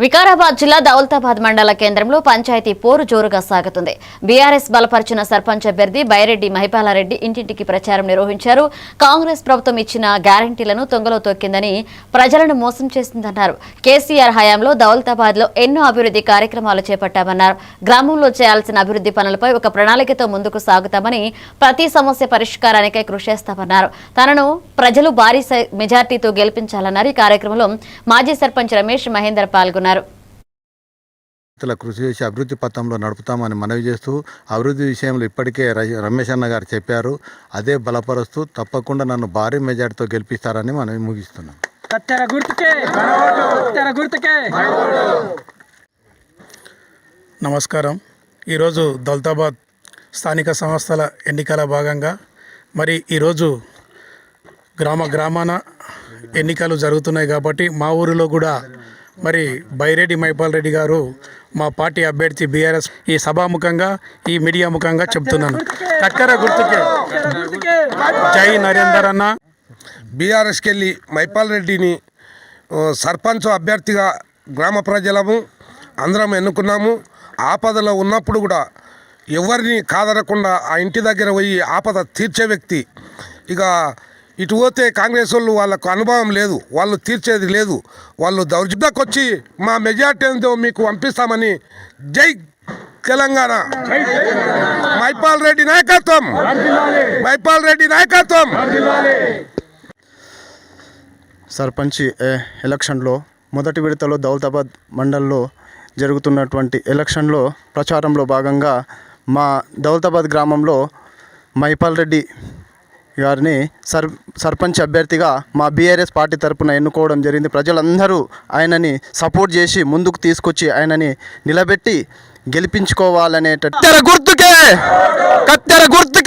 వికారాబాద్ జిల్లా దౌలతాబాద్ మండల కేంద్రంలో పంచాయతీ పోరు జోరుగా సాగుతుంది. బీఆర్ఎస్ బలపరిచిన సర్పంచ్ అభ్యర్థి బైరెడ్డి మహిపాలారెడ్డి ఇంటింటికి ప్రచారం నిర్వహించారు. కాంగ్రెస్ ప్రభుత్వం ఇచ్చిన గ్యారంటీలను తొంగలో తొక్కిందని ప్రజలను మోసం చేసిందన్నారు. కేసీఆర్ హయాంలో దౌలతాబాద్లో ఎన్నో అభివృద్ధి కార్యక్రమాలు చేపట్టామన్నారు. గ్రామంలో చేయాల్సిన అభివృద్ధి పనులపై ఒక ప్రణాళికతో ముందుకు సాగుతామని ప్రతి సమస్య పరిష్కారానికై కృషి చేస్తామన్నారు. తనను ప్రజలు భారీ సై- మెజార్టీతో గెలిపించాలన్నారు. ఈ కార్యక్రమంలో మాజీ సర్పంచ్ రమేష్ మహేందర్ పాల్గొన్నారు. రైతుల కృషి చేసి అభివృద్ధి పథంలో నడుపుతామని మనవి చేస్తూ అభివృద్ధి విషయంలో ఇప్పటికే రమేష్ అన్న గారు చెప్పారు. అదే బలపరుస్తూ తప్పకుండా నన్ను భారీ మెజార్టీతో గెలిపిస్తారని మనం ముగిస్తున్నాం. నమస్కారం. ఈరోజు దౌలతాబాద్ స్థానిక సంస్థల ఎన్నికల భాగంగా మరి ఈరోజు గ్రామ గ్రామాన ఎన్నికలు జరుగుతున్నాయి కాబట్టి మా ఊరిలో కూడా మరి బైరెడ్డి మైపాల్ రెడ్డి గారు మా పార్టీ అభ్యర్థి బీఆర్ఎస్ ఈ సభాముఖంగా ఈ మీడియా ముఖంగా చెప్తున్నాను. కక్కర గుర్తుకే. జై నరేందర్ అన్న. బీఆర్ఎస్కి వెళ్ళి మైపాల్ రెడ్డిని సర్పంచ్ అభ్యర్థిగా గ్రామ ప్రజలము అందరం ఎన్నుకున్నాము. ఆపదలో ఉన్నప్పుడు కూడా ఎవరిని కాదనకుండా ఆ ఇంటి దగ్గర పోయి ఆపద తీర్చే వ్యక్తి. ఇక ఇటు పోతే కాంగ్రెస్ వాళ్ళు వాళ్ళకు అనుభవం లేదు వాళ్ళు తీర్చేది లేదు వాళ్ళు దౌర్జబ్దకు వచ్చి మా మెజార్టీ ఏందో మీకు పంపిస్తామని జై తెలంగాణ. మైపాల్ రెడ్డి నాయకత్వం. మైపాల్ రెడ్డి నాయకత్వం. సర్పంచ్ ఏ, ఎలక్షన్లో మొదటి విడతలో దౌలతాబాద్ మండల్లో జరుగుతున్నటువంటి ఎలక్షన్లో ప్రచారంలో భాగంగా మా దౌలతాబాద్ గ్రామంలో మైపాల్ రెడ్డి గారిని సర్ సర్పంచ్ అభ్యర్థిగా మా బీఆర్ఎస్ పార్టీ తరపున ఎన్నుకోవడం జరిగింది. ప్రజలందరూ ఆయనని సపోర్ట్ చేసి ముందుకు తీసుకొచ్చి ఆయనని నిలబెట్టి గెలిపించుకోవాలనేట కత్తెర గుర్తుకే! కత్తెర గుర్తు